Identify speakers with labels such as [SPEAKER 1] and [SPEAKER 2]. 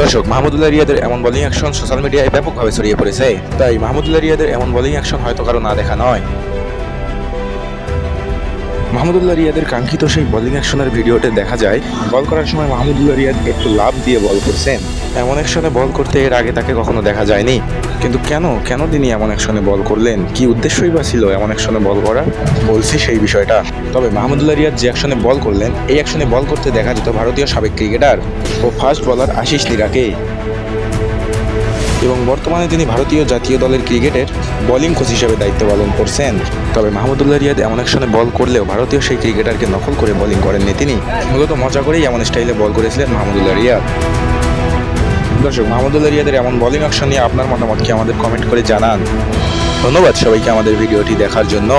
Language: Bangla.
[SPEAKER 1] দর্শক, মাহমুদুল্লাহ রিয়াদের এমন বলিং অ্যাকশন সোশ্যাল মিডিয়ায় ব্যাপকভাবে ছড়িয়ে পড়েছে। তাই মাহমুদুল্লাহ রিয়াদের এমন বলিং অ্যাকশন হয়তো কারও না দেখা নয়। মাহমুদুল্লাহ রিয়াদের কাঙ্ক্ষিত সেই বলিং অ্যাকশনের ভিডিওতে দেখা যায়, বল করার সময় মাহমুদুল্লাহ রিয়াদ একটু লাভ দিয়ে বল করছেন। এমন অ্যাকশনে বল করতে এর আগে তাকে কখনো দেখা যায়নি? কিন্তু কেন? কেন তিনি এমন অ্যাকশনে বল করলেন? কি উদ্দেশ্যই বা ছিল এমন অ্যাকশনে বল করা বলছি সেই বিষয়টা। তবে মাহমুদুল্লাহ রিয়াদ যে অ্যাকশনে বল করলেন, এই অ্যাকশনে বল করতে দেখা যেত ভারতীয় সাবেক ক্রিকেটার ও ফাস্ট বলার আশিস লিরাকে এবং বর্তমানে তিনি ভারতীয় জাতীয় দলের ক্রিকেটের বোলিং কোচ হিসেবে দায়িত্ব পালন করছেন। তবে মাহমুদুল্লাহ রিয়াদ এমন একশনে বল করলেও ভারতীয় সেই ক্রিকেটারকে নকল করে বোলিং করেননি তিনি। মূলত মজা করেই এমন স্টাইলে বল করেছিলেন মাহমুদুল্লাহ রিয়াদ। দর্শক, মাহমুদুল রিয়াদের এমন বলিং অ্যাকশন নিয়ে আপনার মতামত কি আমাদের কমেন্ট করে জানান। ধন্যবাদ সবাইকে আমাদের ভিডিওটি দেখার জন্য।